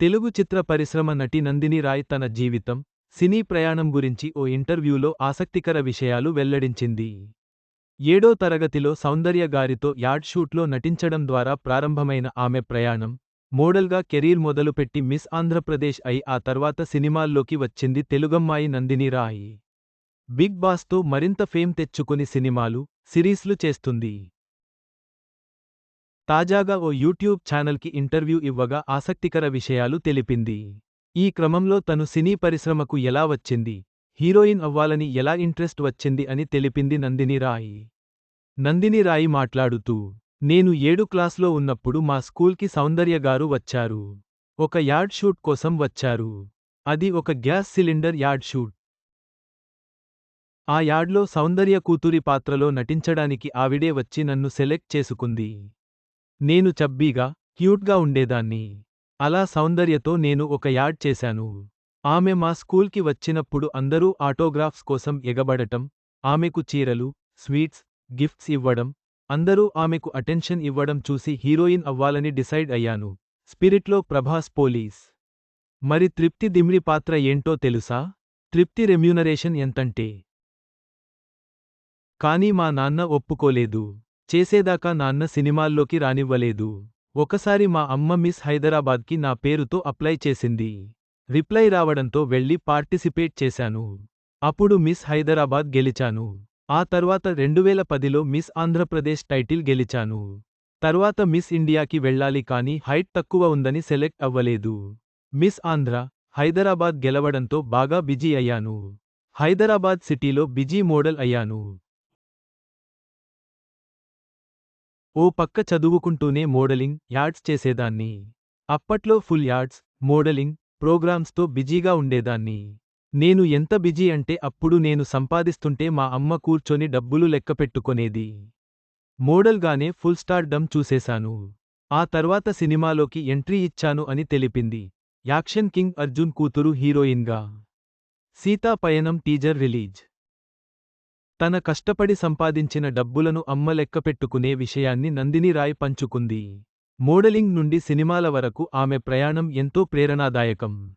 తెలుగు చిత్ర పరిశ్రమ నటి నందిని రాయ్ తన జీవితం సినీ ప్రయాణం గురించి ఓ ఇంటర్వ్యూలో ఆసక్తికర విషయాలు వెల్లడించింది. ఏడో తరగతిలో సౌందర్య గారితో యాడ్ షూట్లో నటించడం ద్వారా ప్రారంభమైన ఆమె ప్రయాణం మోడల్గా కెరీర్ మొదలుపెట్టి మిస్ ఆంధ్రప్రదేశ్ అయి ఆ తర్వాత సినిమాల్లోకి వచ్చింది తెలుగమ్మాయి నందిని రాయ్. బిగ్ బాస్తో మరింత ఫేమ్ తెచ్చుకుని సినిమాలు సిరీస్లు చేస్తుంది. తాజాగా ఓ యూట్యూబ్ ఛానల్కి ఇంటర్వ్యూ ఇవ్వగా ఆసక్తికర విషయాలు తెలిపింది. ఈ క్రమంలో తను సినీ పరిశ్రమకు ఎలా వచ్చింది హీరోయిన్ అవ్వాలని ఎలా ఇంట్రెస్ట్ వచ్చింది అని తెలిపింది నందిని రాయ్. నందిని రాయి మాట్లాడుతూ నేను ఏడు క్లాస్లో ఉన్నప్పుడు మా స్కూల్కి సౌందర్య గారు వచ్చారు. ఒక యాడ్ షూట్ కోసం వచ్చారు. అది ఒక గ్యాస్ సిలిండర్ యాడ్ షూట్. ఆ యాడ్లో సౌందర్య కూతురి పాత్రలో నటించడానికి ఆవిడే వచ్చి నన్ను సెలెక్ట్ చేసుకుంది. నేను చబ్బీగా క్యూట్గా ఉండేదాన్ని. అలా సౌందర్యతో నేను ఒక యాడ్ చేశాను. ఆమె మా స్కూల్కి వచ్చినప్పుడు అందరూ ఆటోగ్రాఫ్స్ కోసం ఎగబడటం ఆమెకు చీరలు స్వీట్స్ గిఫ్ట్స్ ఇవ్వడం అందరూ ఆమెకు అటెన్షన్ ఇవ్వడం చూసి హీరోయిన్ అవ్వాలని డిసైడ్ అయ్యాను. స్పిరిట్లో ప్రభాస్ పోలీస్. మరి తృప్తి దిమ్రి పాత్ర ఏంటో తెలుసా? తృప్తి రెమ్యూనరేషన్ ఎంతంటే. కానీ మా నాన్న ఒప్పుకోలేదు. చేసేదాకా నాన్న సినిమాల్లోకి రానివ్వలేదు. ఒకసారి మా అమ్మ మిస్ హైదరాబాద్కి నా పేరుతో అప్లై చేసింది. రిప్లై రావడంతో వెళ్ళి పార్టిసిపేట్ చేశాను. అప్పుడు మిస్ హైదరాబాద్ గెలిచాను. ఆ తర్వాత రెండువేల పదిలో మిస్ ఆంధ్రప్రదేశ్ టైటిల్ గెలిచాను. తర్వాత మిస్ ఇండియాకి వెళ్ళాలి కానీ హైట్ తక్కువ ఉందని సెలెక్ట్ అవ్వలేదు. మిస్ ఆంధ్ర హైదరాబాద్ గెలవడంతో బాగా బిజీ అయ్యాను. హైదరాబాద్ సిటీలో బిజీ మోడల్ అయ్యాను. ఓ పక్క చదువుకుంటూనే మోడలింగ్ యాడ్స్ చేసేదాన్ని. అప్పట్లో ఫుల్ యాడ్స్ మోడలింగ్ ప్రోగ్రామ్స్తో బిజీగా ఉండేదాన్ని. నేను ఎంత బిజీ అంటే అప్పుడు నేను సంపాదిస్తుంటే మా అమ్మ కూర్చొని డబ్బులు లెక్కపెట్టుకొనేది మోడల్గానే ఫుల్ స్టార్ డమ్ చూసేశాను. ఆ తర్వాత సినిమాలోకి ఎంట్రీ ఇచ్చాను అని తెలిపింది. యాక్షన్ కింగ్ అర్జున్ కూతురు హీరోయిన్గా. సీతా పయనం టీజర్ రిలీజ్. తన కష్టపడి సంపాదించిన డబ్బులను అమ్మ లెక్కపెట్టుకునే విషయాన్ని నందిని రాయ్ పంచుకుంది. మోడలింగ్ నుండి సినిమాల వరకు ఆమె ప్రయాణం ఎంతో ప్రేరణాదాయకం.